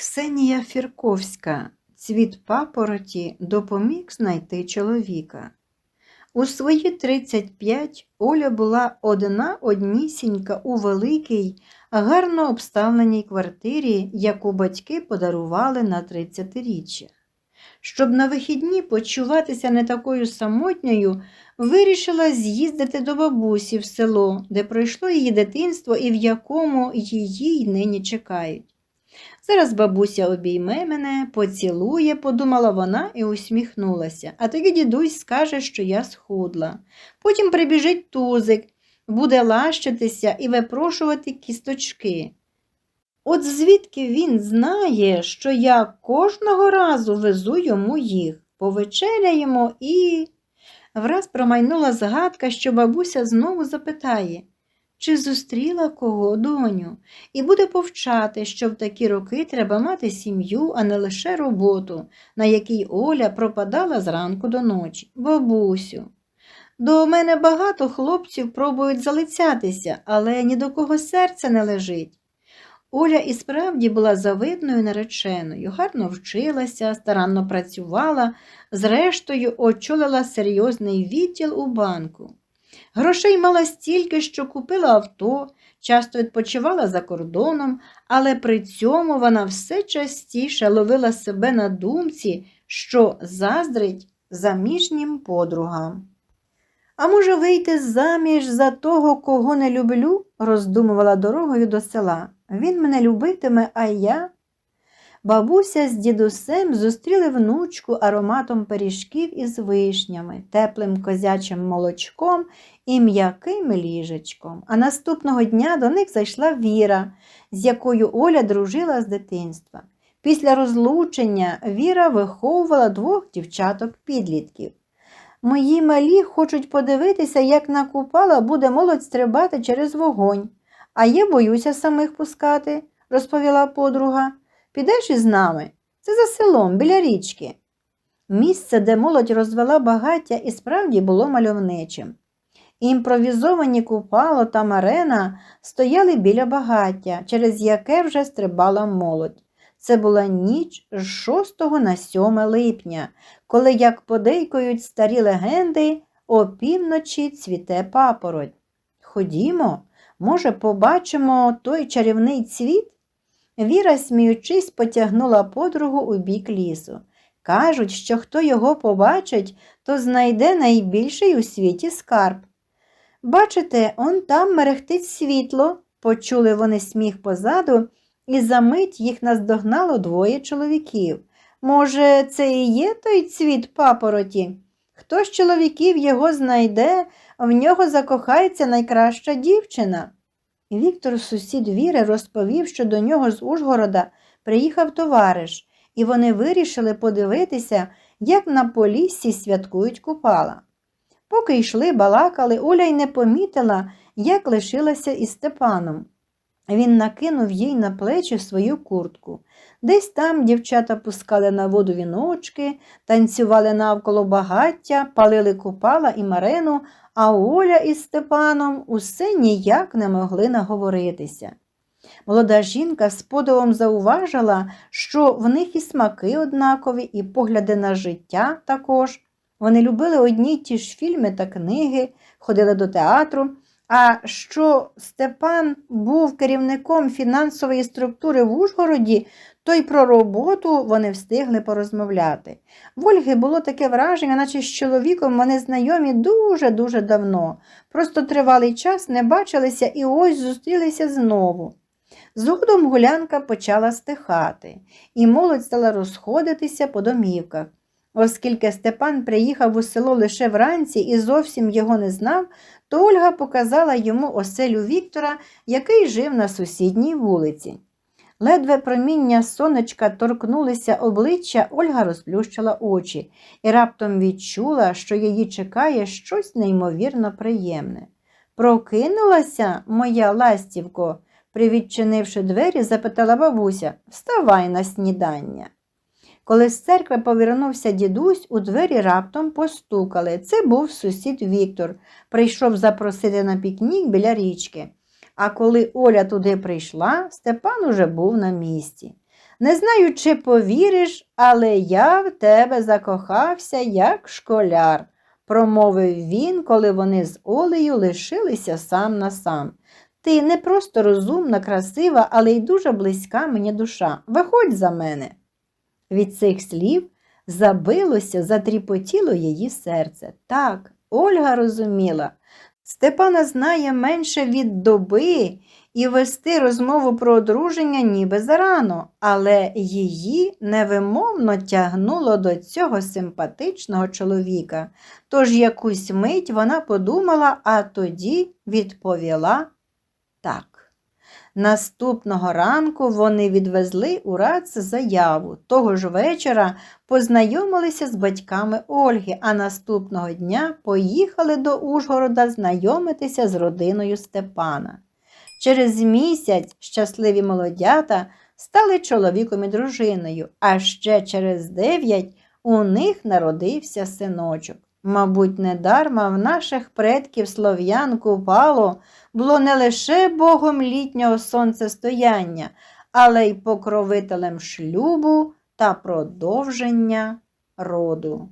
Ксенія Фірковська Цвіт папороті допоміг знайти чоловіка. У свої 35 Оля була одна однісінька у великій, гарно обставленій квартирі, яку батьки подарували на 30-річчя. Щоб на вихідні почуватися не такою самотньою, вирішила з'їздити до бабусі в село, де пройшло її дитинство і в якому її й нині чекають. Зараз бабуся обійме мене, поцілує, подумала вона і усміхнулася. А тоді дідусь скаже, що я схудла. Потім прибіжить тузик, буде лащитися і випрошувати кісточки. От звідки він знає, що я кожного разу везу йому їх, повечеряємо і. Враз промайнула згадка, що бабуся знову запитає, чи зустріла кого, доню, і буде повчати, що в такі роки треба мати сім'ю, а не лише роботу, на якій Оля пропадала зранку до ночі. Бабусю. До мене багато хлопців пробують залицятися, але ні до кого серце не лежить. Оля і справді була завидною нареченою, гарно вчилася, старанно працювала, зрештою очолила серйозний відділ у банку. Грошей мала стільки, що купила авто, часто відпочивала за кордоном, але при цьому вона все частіше ловила себе на думці, що заздрить заміжнім подругам. А може, вийти заміж за того, кого не люблю, роздумувала дорогою до села. Він мене любитиме, а я. Бабуся з дідусем зустріли внучку ароматом пиріжків із вишнями, теплим козячим молочком і м'яким ліжечком. А наступного дня до них зайшла Віра, з якою Оля дружила з дитинства. Після розлучення Віра виховувала двох дівчаток-підлітків. Мої малі хочуть подивитися, як на купала буде молодь стрибати через вогонь. А я боюся самих пускати, розповіла подруга. Підеш із нами? Це за селом, біля річки. Місце, де молодь розвела багаття, і справді було мальовничим. Імпровізовані купало та марена стояли біля багаття, через яке вже стрибала молодь. Це була ніч з 6 на 7 липня, коли, як подейкують старі легенди, опівночі цвіте папороть. Ходімо, може, побачимо той чарівний цвіт? Віра, сміючись, потягнула подругу у бік лісу. Кажуть, що хто його побачить, то знайде найбільший у світі скарб. Бачите, он там мерехтить світло, почули вони сміх позаду, і за мить їх наздогнало двоє чоловіків. Може, це і є той цвіт папороті? Хто з чоловіків його знайде, в нього закохається найкраща дівчина. Віктор, сусід Віри, розповів, що до нього з Ужгорода приїхав товариш, і вони вирішили подивитися, як на поліссі святкують купала. Поки йшли, балакали, Оля й не помітила, як лишилася із Степаном. Він накинув їй на плечі свою куртку. Десь там дівчата пускали на воду віночки, танцювали навколо багаття, палили купала і марену, а Оля із Степаном усе ніяк не могли наговоритися. Молода жінка з подивом зауважила, що в них і смаки однакові, і погляди на життя також. Вони любили одні й ті ж фільми та книги, ходили до театру. А що Степан був керівником фінансової структури в Ужгороді, то й про роботу вони встигли порозмовляти. В Ольги було таке враження, наче з чоловіком вони знайомі дуже-дуже давно. Просто тривалий час не бачилися і ось зустрілися знову. Згодом гулянка почала стихати, і молодь стала розходитися по домівках. Оскільки Степан приїхав у село лише вранці і зовсім його не знав, то Ольга показала йому оселю Віктора, який жив на сусідній вулиці. Ледве проміння сонечка торкнулися обличчя, Ольга розплющила очі і раптом відчула, що її чекає щось неймовірно приємне. Прокинулася, моя ластівко, привідчинивши двері, запитала бабуся Вставай на снідання. Коли з церкви повернувся дідусь, у двері раптом постукали. Це був сусід Віктор. Прийшов запросити на пікнік біля річки. А коли Оля туди прийшла, Степан уже був на місці. Не знаю, чи повіриш, але я в тебе закохався як школяр, промовив він, коли вони з Олею лишилися сам на сам. Ти не просто розумна, красива, але й дуже близька мені душа. Виходь за мене. Від цих слів забилося, затріпотіло її серце. Так, Ольга розуміла. Степана знає менше від доби і вести розмову про одруження ніби зарано, але її невимовно тягнуло до цього симпатичного чоловіка. Тож якусь мить вона подумала, а тоді відповіла так. Наступного ранку вони відвезли у РАЦ заяву. Того ж вечора познайомилися з батьками Ольги, а наступного дня поїхали до Ужгорода знайомитися з родиною Степана. Через місяць щасливі молодята стали чоловіком і дружиною, а ще через дев'ять у них народився синочок. Мабуть, недарма в наших предків слов'ян Купало було не лише богом літнього сонцестояння, але й покровителем шлюбу та продовження роду.